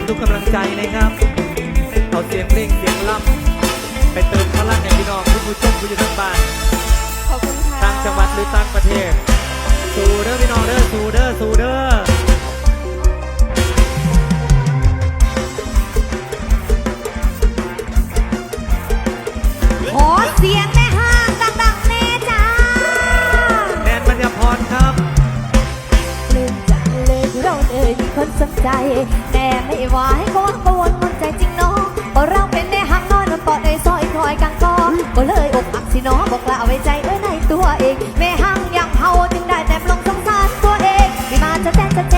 คุณทุกกำลังใจนะครับ เอาเสียงเพลงเสียงล่ำไปเติมพลังให้พี่น้องทุกผู้ชมผู้อยู่ทางบ้านขอบคุณค่ะต่างจังหวัดหรือต่างประเทศ สู่เด้อพี่น้องเด้อสู่เด้อสู่เด้อขอเสียงแม่ห้าง มีคนสนใจ แต่ไม่ไหวก็วังกังวลมันใจจริงเนาะเพราะเราเป็นแม่ห้างน้อยมันปอดในซอยคอยกังกอก็เลยอกหักสิเนาะบอกกล่าวไว้ใจเอ้ยในตัวเอง แม่ห้างอย่างเฮาจึงได้แต่ลงสงสารตัวเองที่มาจะแจ้จะแจ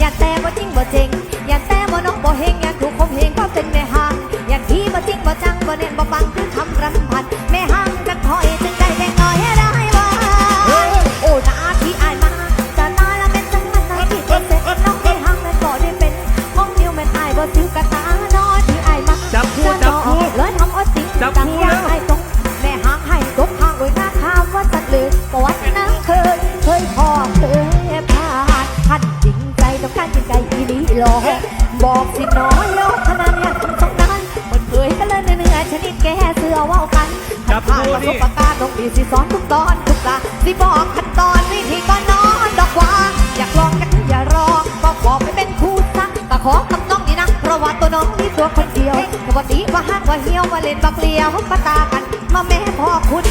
อย่าแต่บ่จริงบ่จริงอย่าแต่บ่น้องบ่เฮงอย่าถูกคมเหงก็เป็นแม่ห้างอย่าที่บ่จริงบ่จังบ่เน้นบ่ฟังคือคำรำพัน จับคู่ผ่านประกาต้องดีสิสอนทุกตอนทุกตาสิบอกขั้นตอนวิธีก่อนนอนดอกว่าอยากลองกันอย่ารอก็บอกไปเป็นคู่ซักก็ขอคำน้องนี่นะเพราะว่าตัวน้องมีตัวคนเดียวปกติว่าห้างว่าเหี้ยวว่าเล่นบักเลียวปตากันมาแม่พ่อคุณ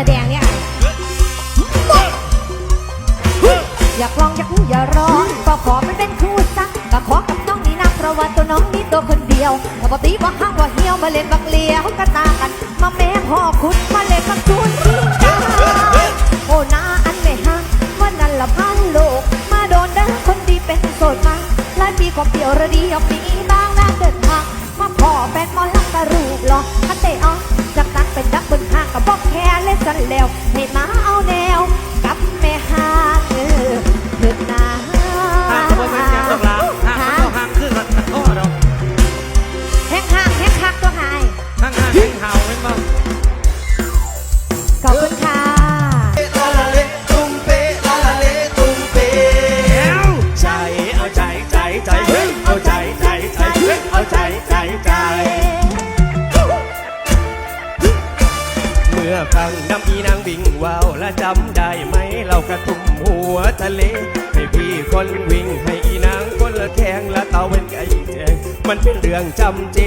แสดงเนี่ยอยากลองอยากรู้อย่ารอก็ขอไปเป็นครูสักก็ขอกับน้องนี่นะเพราะว่าตัวน้องนี่ตัวคนเดียวปกติว่าห้างว่าเหี่ยวมาเล่นบักเลียวก็ตากัน มาแม่พ่อคุณมาเล่นกับจูนจริงจังโอ้นาอันไม่ห่างวันนั้นละพันโลก มาโดนเด้อคนดีเป็นโสดมาหลายปีกว่าเปียวระดีออกมีบ้างนะเดินทางมาพ่อแฟนมอลังกระรูปหรอคันเตออจากตัก เป็นดักบนห้างกับบอกแค่เล่นสันแล้วให้มาเอาแนว มื่อฟังน้ำอีนางวิ่งว่าวและจำได้ไหมเรากระทุ่มหัวทะเล ให้พี่คนวิ่งให้อีนางคนละแทงและเตาเป็นไก่แจงมันเป็นเรื่องจำเจ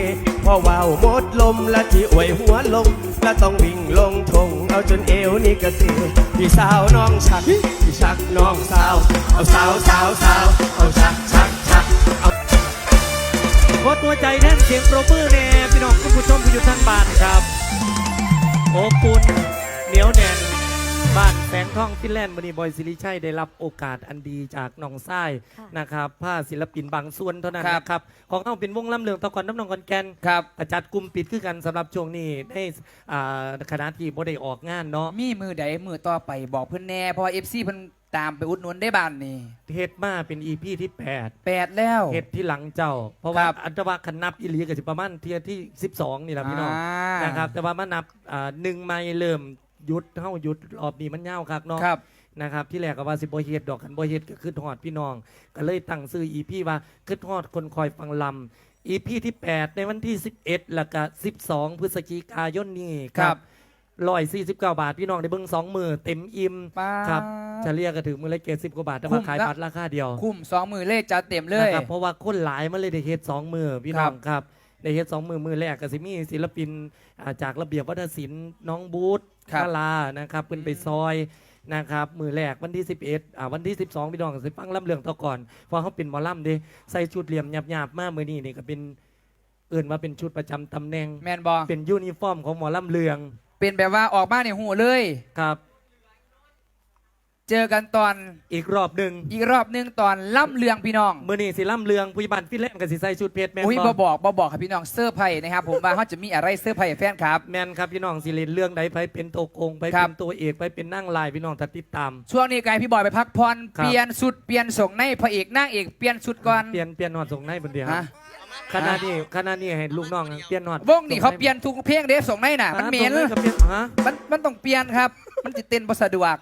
พอว่าวหมดลมและที่อวยหัวลงและต้องวิ่งลงทงเอาจนเอวนี่กระเตงพี่สาวน้องชักพี่ชักน้องสาวเอาสาวสาวสาว งทองฟินแลนด์วันนี้บอยสิริชัยได้รับโอกาสอันดีจากน้องทรายค่ะ นะครับผ้าศิลปินบางส่วนเท่านั้นครับ นะครับของเขาเป็นวงลำเลืองตะกอนน้ำนองกอนแกนครับ อาจัดกลุ่มปิดคือกันสำหรับช่วงนี้ให้อ่าคณะที่บ่ได้ออกงานเนาะมีมือใดมือต่อไปบอกเพื่อนแน่เพราะเอฟซีเพิ่นตามไปอุดหนุนได้บ้านนี่เฮ็ดมาเป็นอีพีที่8แปดแล้วเฮ็ดที่หลังเจ้า เพราะว่าครับอันตว่าคันนับอีหลีก็สิประมาณเทียที่ 12 นี่แหละพี่น้องอ่านะครับแต่ว่ามานับอ่าหนึ่งไม่เริ่ม หยุดเฮาหยุดรอบนี้มันยาวคักเนาะครับ นะครับ ที่แรกก็ว่าสิบ่เฮ็ดดอกคันบ่เฮ็ดก็ขึ้นฮอดพี่น้อง ก็เลยตั้งชื่ออีพีว่าขึ้นฮอดคนคอยฟังลำอีพีที่ 8 ในวันที่ 11 แล้วก็12 พฤศจิกายนนี้ครับ149บาท พี่น้องได้เบิ่งสองมือเต็มอิ่มป้าครับเฉลี่ยก็ถึงมือละเกสิบกว่าบาทแต่ว่าคุ้มขายละบัตรราคาเดียว คุ้มสองมือเลขจัดเต็มเลยนะครับเพราะว่าคนหลายมาเลยได้เฮ็ดสองมือพี่น้องครับ ได้เฮ็ดสองมือมือแรกก็สิมีศิลปินอ่าจากระเบียบวัฒนศิลป์น้องบูธครับคาลานะครับเป็นไปซอยนะครับมือแรกวันที่ 11อ่าวันที่ 12พี่น้องก็สิฟังลำเรื่องต่อก่อนเพราะเขาเป็นหมอลำเด้ใส่ชุดเหลี่ยมหยาบๆมากมือนี้นี่ก็เป็นเอื่นว่าเป็นชุดประจำตำแหน่ง แมนบอเป็นยูนิฟอร์มของหมอลำเรืองเป็นแบบว่าออกมาในหูเลย ครับ เจอกันตอนอีกรอบหนึ่งอีกรอบหนึงตอนล่ำเลืองพี่น้องมื่อนี้สิล่ำเลืองผู้ใหญ่บ้านฟินแลนด์กับสิใส่ชุดเพชรแมนอุ้ยบ่บ่บอกบ่บอกครับพี่น้องเสื้อร์ไผ่นะครับผมว่าเขาจะมีอะไรเสื้อร์ไผ่ให้แฟนครับ แมนครับพี่น้องสิเล่นเรื่องใดไปเป็นตัวโกงไปครัเป็บ นตัวเอกไปเป็นนั่งลายพี่น้องตัดติดตาม ช่วงนี้ไกลพี่บอยไปพักผ่อนครับ เปลี่ยนสุดเปลี่ยนส่งในพระเอกนางเอกเปลี่ยนสุดก่อนเปลี่ยนเปลี่ยนนอดส่งในบนเดียวฮะคณะนี้คณะนี้ให้ลูกน้องเปลี่ยนนอดวงนี่เขาเปลี่ยนทุกเพลงเด้ส่งในน่ะ มันเหม็นอ่าส่งในก็เปลี่ยนฮะมันมันต้องเปลี่ยนครับ มันจิเต้นบ่สะดวก